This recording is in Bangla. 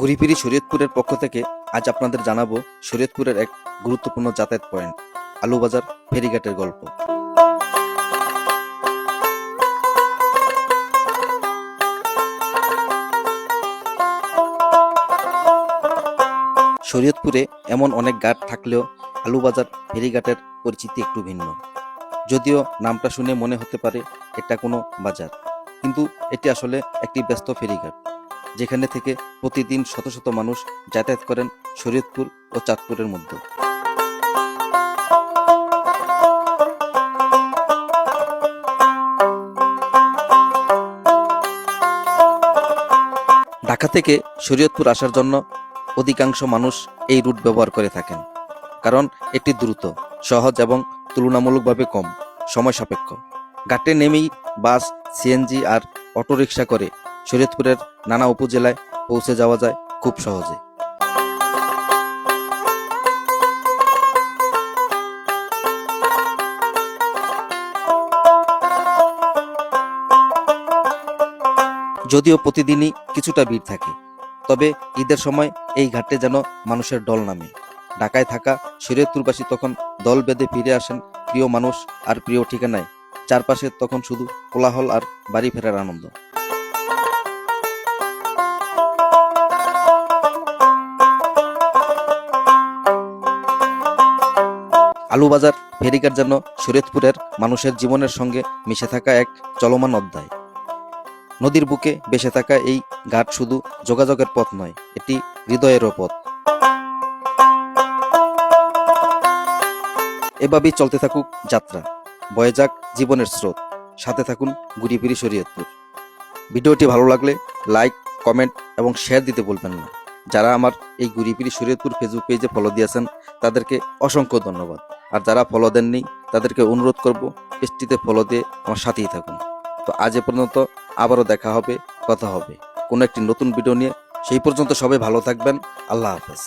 ঘুরিপিরি শরীয়তপুরের পক্ষ থেকে আজ আপনাদের জানাব শরীয়তপুরের এক গুরুত্বপূর্ণ যাতায়াত পয়েন্ট, আলুবাজার ফেরিঘাটের গল্প। শরীয়তপুরে এমন অনেক ঘাট থাকলেও আলুবাজার ফেরিঘাটের পরিচিতি একটু ভিন্ন। যদিও নামটা শুনে মনে হতে পারে এটা কোনো বাজার, কিন্তু এটি আসলে একটি ব্যস্ত ফেরিঘাট। যেখানে থেকে প্রতিদিন শত শত মানুষ যাতায়াত করেন শরীয়তপুর ও চাঁদপুরের মধ্যে। ঢাকা থেকে শরীয়তপুর আসার জন্য অধিকাংশ মানুষ এই রুট ব্যবহার করে থাকেন, কারণ এটি দ্রুত, সহজ এবং তুলনামূলকভাবে কম, সময় সাপেক্ষ। ঘাটে নেমেই বাস, সিএনজি আর অটোরিকশা করে শরীয়তপুরের নানা উপজেলায় পৌঁছে যাওয়া যায় খুব সহজে। যদিও প্রতিদিনই কিছুটা ভিড় থাকে, তবে ঈদের সময় এই ঘাটে যেন মানুষের ডল নামে। ঢাকায় থাকা শরীয়তপুরবাসী তখন দল বেঁধে ফিরে আসেন প্রিয় মানুষ আর প্রিয় ঠিকানায়। চারপাশে তখন শুধু কোলাহল আর বাড়ি ফেরার আনন্দ। আলুবাজার ফেরিঘাট যেন শরীয়তপুরের মানুষের জীবনের সঙ্গে মিশে থাকা এক চলমান অধ্যায়। নদীর বুকে বেসে থাকা এই ঘাট শুধু যোগাযোগের পথ নয়, এটি হৃদয়েরও পথ। এভাবেই চলতে থাকুক যাত্রা। বয়ে যাক জীবনের স্রোত। সাথে থাকুন গুড়িপিড়ি শরীয়তপুর। ভিডিওটি ভালো লাগলে লাইক, কমেন্ট এবং শেয়ার দিতে বলবেন না। যারা আমার এই গুড়িপিড়ি শরীয়তপুর ফেসবুক পেজে ফলো দিয়েছেন তাদেরকে অসংখ্য ধন্যবাদ। আর যারা ফলো দেননি, তাদেরকে অনুরোধ করব পেজটিতে ফলো দিয়ে আমার সাথেই থাকুন। তো আজ এ পর্যন্ত আবারও দেখা হবে, কথা হবে। কোনো একটি নতুন ভিডিও নিয়ে। সেই পর্যন্ত সবাই ভালো থাকবেন। আল্লাহ হাফেজ।